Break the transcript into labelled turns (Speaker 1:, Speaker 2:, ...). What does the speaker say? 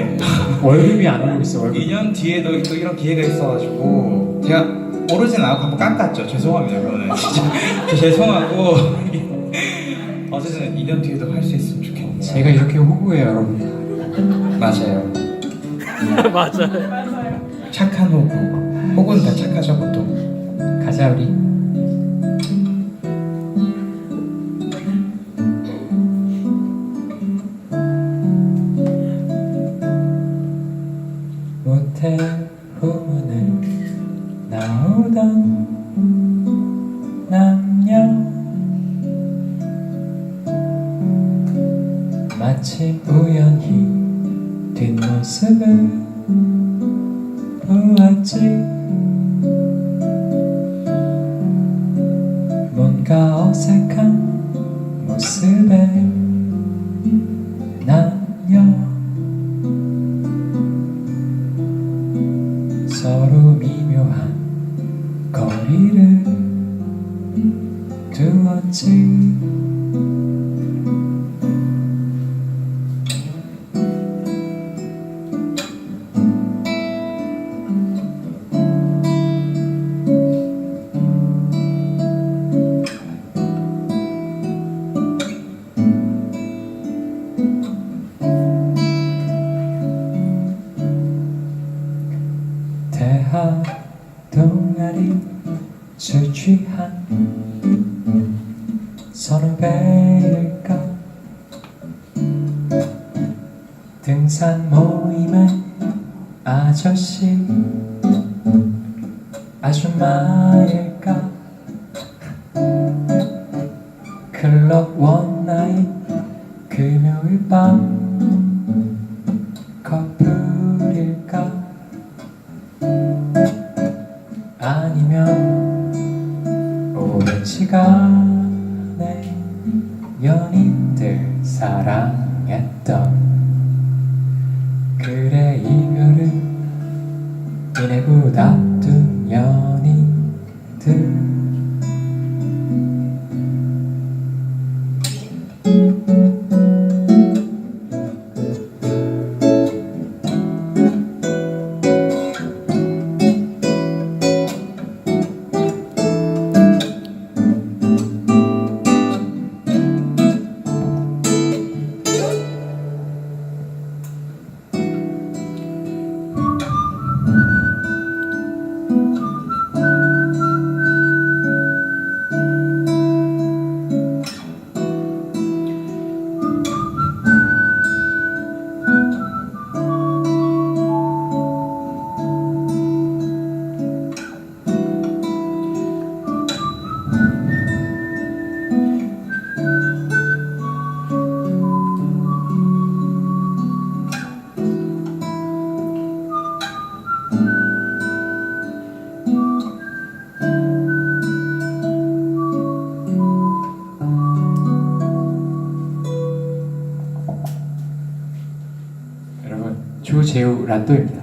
Speaker 1: 월급이 안 오고 있어 월급
Speaker 2: 2년 뒤에도 또 이런 기회가 있어가지고 제가 오르진 않고 한번 깎았죠. 죄송합니다. 그거는 진짜 죄송하고 어쨌든 2년 뒤에도 할 수 있으면 좋겠네요.
Speaker 1: 제가 이렇게 호구예요 여러분
Speaker 2: 맞아요.
Speaker 3: 맞아요.
Speaker 2: 착한 호구. 호구는 다 착하죠 보통.
Speaker 1: 가자 우리 나오던 남녀. 마침 우연히 뒷모습을 보았지. 뭔가 어색한 모습에 거리를 두었지. 대학 동아리 술 취한 선후배일까? 등산 모임의 아저씨 아줌마일까? 클럽 원나잇 금요일 밤 시간에 연인들 사랑했던 그래 조재우 란도입니다